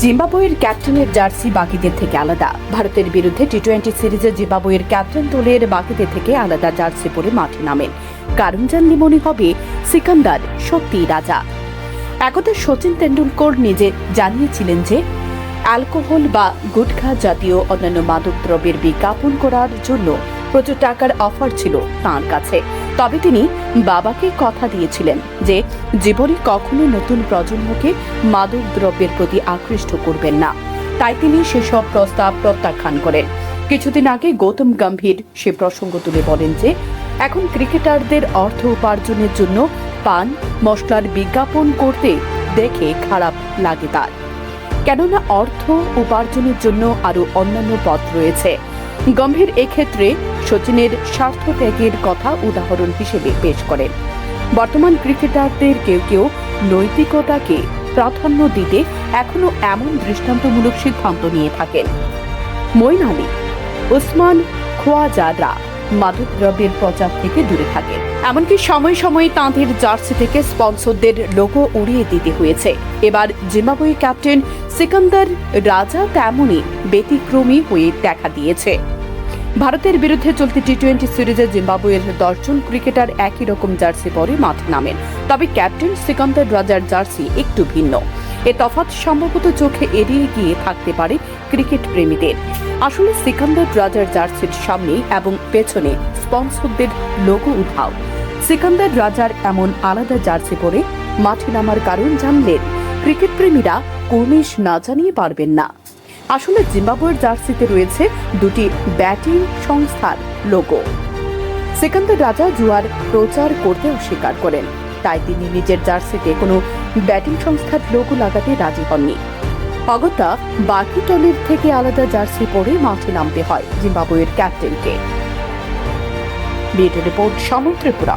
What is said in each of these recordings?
জিম্বাবুয়ের ক্যাপ্টেনের জার্সি বাকিদের থেকে আলাদা। ভারতের বিরুদ্ধে টি টোয়েন্টি সিরিজে জিম্বাবুয়ের ক্যাপ্টেন দলের বাকিদের থেকে আলাদা জার্সি পরে মাঠে নামেন। কারণ জানলে মনে হবে, সিকান্দার সত্যিই রাজা। একদা সচিন তেন্ডুলকর নিজে জানিয়েছিলেন যে, অ্যালকোহল বা গুটখা জাতীয় অন্যান্য মাদক দ্রব্যের বিজ্ঞাপন করার জন্য প্রচুর টাকার অফার ছিল তাঁর কাছে। তবে তিনি বাবাকে কথা দিয়েছিলেন যে জীবনে কখনো নতুন প্রজন্মকে মাদক দ্রব্যের প্রতি আকৃষ্ট করবেন না। তাই তিনি সেসব প্রস্তাব প্রত্যাখ্যান করেন। কিছুদিন আগে গৌতম গম্ভীর সে প্রসঙ্গ তুলে বলেন যে, এখন ক্রিকেটারদের অর্থ উপার্জনের জন্য পান, মশলার বিজ্ঞাপন করতে দেখে খারাপ লাগে তার। কেননা অর্থ উপার্জনের জন্য আরও অন্যান্য পথ রয়েছে। গম্ভীর এক্ষেত্রে সচিনের স্বার্থ ত্যাগের কথা উদাহরণ হিসেবে পেশ করেন। বর্তমান ক্রিকেটারদের কেউ কেউ নৈতিকতাকে প্রাধান্য দিতে এখনও এমন দৃষ্টান্তমূলক সিদ্ধান্ত নিয়ে থাকেন। মইন আলী, ওসমান খোয়াজাররা মাদকদ্রব্যের প্রচার থেকে দূরে থাকে এমনকি সময় সময়ে তাঁদের জার্সি থেকে স্পন্সরদের লোগো উড়িয়ে দিতে হয়েছে। এবার জিম্বাবুয়ে ক্যাপ্টেন সিকান্দার রাজা তেমনই ব্যতিক্রমী হয়ে দেখা দিয়েছে। ভারতের বিরুদ্ধে চলতি টি টোয়েন্টি সিরিজে জিম্বাবুয়ের দশজন ক্রিকেটার একই রকম জার্সি পরে মাঠে নামেন। তবে ক্যাপ্টেন সিকান্দার রাজার জার্সি একটু ভিন্ন। এ তফাৎ সম্ভবত চোখে এড়িয়ে গিয়ে থাকতে পারে ক্রিকেট প্রেমীদের। আসলে সিকান্দার রাজার জার্সির সামনে এবং পেছনে স্পন্সরদের লোগো উঠাও। সিকান্দার রাজার এমন আলাদা জার্সি পরে মাঠে নামার কারণ জানলেন, ক্রিকেট প্রেমীরা কর্নিশ না জানিয়ে পারবেন না। আসলে জিম্বাবুয়ের জার্সিতে রয়েছে দুটি ব্যাটিং সংস্থার লোগো সিকান্দার রাজা জুয়ার প্রচার করতে অস্বীকার করেন। তাই তিনি নিজের জার্সিতে কোনো ব্যাটিং সংস্থার লোগো লাগাতে রাজি হননি। অগত্যা বাকি দলের থেকে আলাদা জার্সি পরে মাঠে নামতে হয় জিম্বাবুয়ের ক্যাপ্টেনকে। BAT report Samar Tripura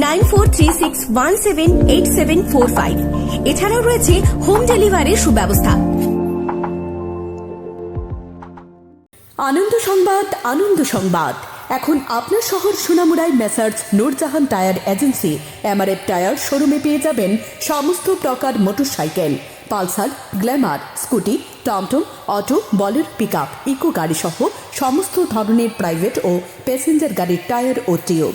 nine four three six one seven eight seven four five. এছাড়াও রয়েছে হোম ডেলিভারির সুব্যবস্থা। আনন্দ সংবাদ আনন্দ সংবাদ। এখন আপনার শহর সোনামুড়ায় messrs Noorjahan tyre agency. MRF tyre শোরুমে পেয়ে যাবেন সমস্ত প্রকার মোটরসাইকেল। পালসার, গ্ল্যামার, স্কুটি, টমটম, অটো, বলের পিক আপ ইকো গাড়ি সহ সমস্ত ধরনের প্রাইভেট ও প্যাসেঞ্জার গাড়ির টায়ার ও টিউব